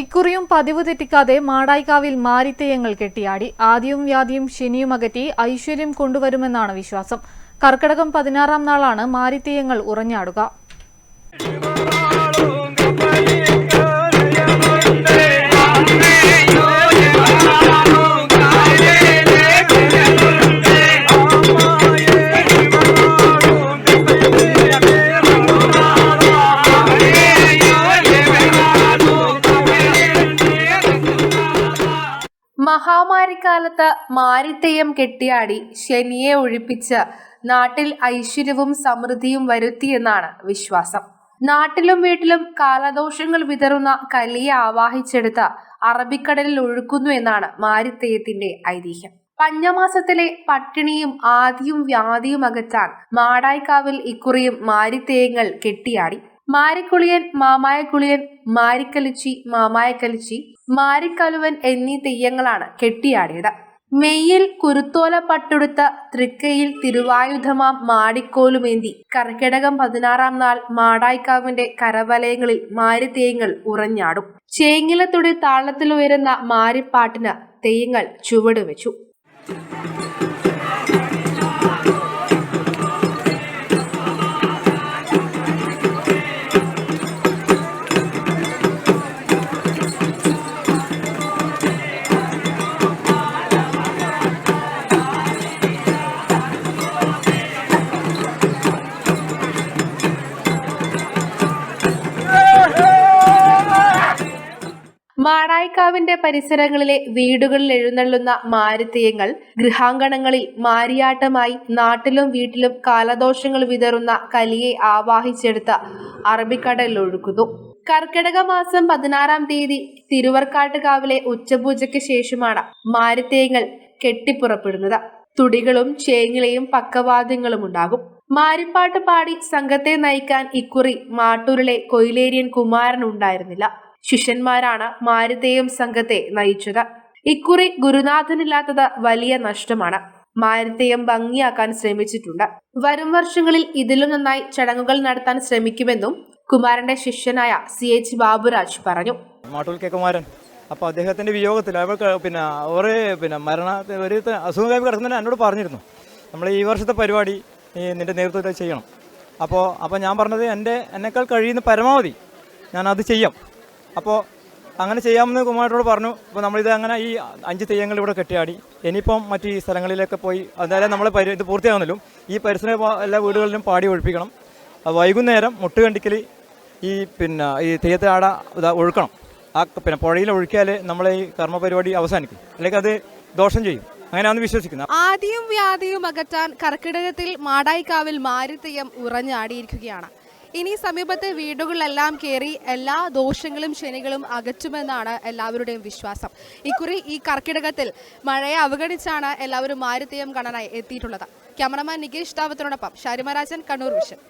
ഇക്കുറിയും പതിവ് തെറ്റിക്കാതെ മാടായിക്കാവിൽ മാരിത്തെയ്യങ്ങൾ കെട്ടിയാടി. ആദ്യവും വ്യാധിയും ശനിയും അകറ്റി ഐശ്വര്യം കൊണ്ടുവരുമെന്നാണ് വിശ്വാസം. കർക്കടകം പതിനാറാം നാളാണ് മാരിത്തെയ്യങ്ങൾ ഉറഞ്ഞാടുക. മഹാമാരിക്കാലത്ത് മാരിത്തെയ്യം കെട്ടിയാടി ശനിയെ ഒഴിപ്പിച്ച് നാട്ടിൽ ഐശ്വര്യവും സമൃദ്ധിയും വരുത്തിയെന്നാണ് വിശ്വാസം. നാട്ടിലും വീട്ടിലും കാലദോഷങ്ങൾ വിതറുന്ന കലിയെ ആവാഹിച്ചെടുത്ത അറബിക്കടലിൽ ഒഴുക്കുന്നു എന്നാണ് മാരിത്തെയ്യത്തിന്റെ ഐതിഹ്യം. പഞ്ഞമാസത്തിലെ പട്ടിണിയും ആദിയും വ്യാധിയും അകറ്റാൻ മാടായിക്കാവിൽ ഇക്കുറിയും മാരിത്തേയങ്ങൾ കെട്ടിയാടി. മാരിക്കുളിയൻ മാമായക്കുളിയൻ മാരിക്കലിച്ചി മാമായക്കലിച്ചി മാരിക്കലുവൻ എന്നീ തെയ്യങ്ങളാണ് കെട്ടിയാടിയത്. മെയ്യിൽ കുരുത്തോല പട്ടുടുത്ത തൃക്കയിൽ തിരുവായുധമാം മാടിക്കോലുമേന്തി. കർക്കിടകം പതിനാറാം നാൾ മാടായിക്കാവിന്റെ കരവലയങ്ങളിൽ മാരിത്തേയങ്ങൾ ഉറഞ്ഞാടും. ചേങ്ങിലത്തുടി താളത്തിലുയരുന്ന മാരിപ്പാട്ടിന് തെയ്യങ്ങൾ ചുവടുവെച്ചു മാടായിക്കാവിന്റെ പരിസരങ്ങളിലെ വീടുകളിൽ എഴുന്നള്ളുന്ന മാരുതീയങ്ങൾ ഗൃഹാങ്കണങ്ങളിൽ മാരിയാട്ടമായി നാട്ടിലും വീട്ടിലും കാലദോഷങ്ങൾ വിതറുന്ന കലിയെ ആവാഹിച്ചെടുത്ത അറബിക്കടലിൽ ഒഴുക്കുന്നു കർക്കിടക മാസം പതിനാറാം തീയതി തിരുവർക്കാട്ടുകാവിലെ ഉച്ചപൂജയ്ക്ക് ശേഷമാണ് മാരിത്തേയങ്ങൾ കെട്ടിപ്പുറപ്പെടുന്നത്. തുടികളും ചേങ്ങിലയും പക്കവാദ്യങ്ങളും ഉണ്ടാകും. മാരിപ്പാട്ട് പാടി സംഘത്തെ നയിക്കാൻ ഇക്കുറി മാട്ടൂരിലെ കൊയിലേരിയൻ കുമാരൻ ഉണ്ടായിരുന്നില്ല. ശിഷ്യന്മാരാണ് മാരുതേയും സംഘത്തെ നയിച്ചത്. ഇക്കുറി ഗുരുനാഥനില്ലാത്തത് വലിയ നഷ്ടമാണ്. മാരുതേയം ഭംഗിയാക്കാൻ ശ്രമിച്ചിട്ടുണ്ട്. വരും വർഷങ്ങളിൽ ഇതിലും നന്നായി ചടങ്ങുകൾ നടത്താൻ ശ്രമിക്കുമെന്നും കുമാരന്റെ ശിഷ്യനായ സി എച്ച് ബാബുരാജ് പറഞ്ഞു. അപ്പൊ അപ്പോൾ വിയോഗത്തിൽ അവർക്ക് പിന്നെ ഒരു പിന്നെ മരണ ഒരു അസുഖമായി കിടക്കുന്നതിന് എന്നോട് പറഞ്ഞിരുന്നു. നമ്മൾ ഈ വർഷത്തെ പരിപാടി ഈ നിന്റെ നേതൃത്വത്തിൽ ചെയ്യണം. അപ്പോൾ അപ്പോൾ ഞാൻ പറഞ്ഞത് എന്റെ എന്നെക്കാൾ കഴിയുന്ന പരമാവധി ഞാൻ അത് ചെയ്യാം. അപ്പോൾ അങ്ങനെ ചെയ്യാമെന്ന് കുമാരനോട് പറഞ്ഞു. അപ്പോൾ നമ്മളിത് അങ്ങനെ ഈ അഞ്ച് തെയ്യങ്ങൾ ഇവിടെ കെട്ടിയാടി. ഇനിയിപ്പം മറ്റ് ഈ സ്ഥലങ്ങളിലൊക്കെ പോയി അതായത് നമ്മൾ പരി ഇത് പൂർത്തിയാകുന്നല്ലോ ഈ പരിസര എല്ലാ വീടുകളിലും പാടി ഒഴിപ്പിക്കണം. വൈകുന്നേരം മുട്ടുകണ്ടിക്കൽ ഈ പിന്നെ ഈ തെയ്യത്താട ആട ഒഴുക്കണം. ആ പിന്നെ പുഴയിൽ ഒഴുക്കിയാൽ നമ്മളെ ഈ കർമ്മ പരിപാടി അവസാനിക്കും. അല്ലെങ്കിൽ അത് ദോഷം ചെയ്യും. അങ്ങനെയാണ് വിശ്വസിക്കുന്നത് ആദ്യം വ്യാധിയും അകറ്റാൻ കർക്കിടകത്തിൽ മാടായിക്കാവിൽ മാരിത്തെയ്യം ഉറഞ്ഞാടിയിരിക്കുകയാണ്. ഇനി സമീപത്തെ വീടുകളിലെല്ലാം കയറി എല്ലാ ദോഷങ്ങളും ശനികളും അകറ്റുമെന്നാണ് എല്ലാവരുടെയും വിശ്വാസം. ഇക്കുറി ഈ കർക്കിടകത്തിൽ മഴയെ അവഗണിച്ചാണ് എല്ലാവരും മാരുതീയം കാണാനായി എത്തിയിട്ടുള്ളത്. ക്യാമറമാൻ നികേഷ് താവത്തിനോടൊപ്പം ഷാരിമരാജൻ കണ്ണൂർ വിഷൻ.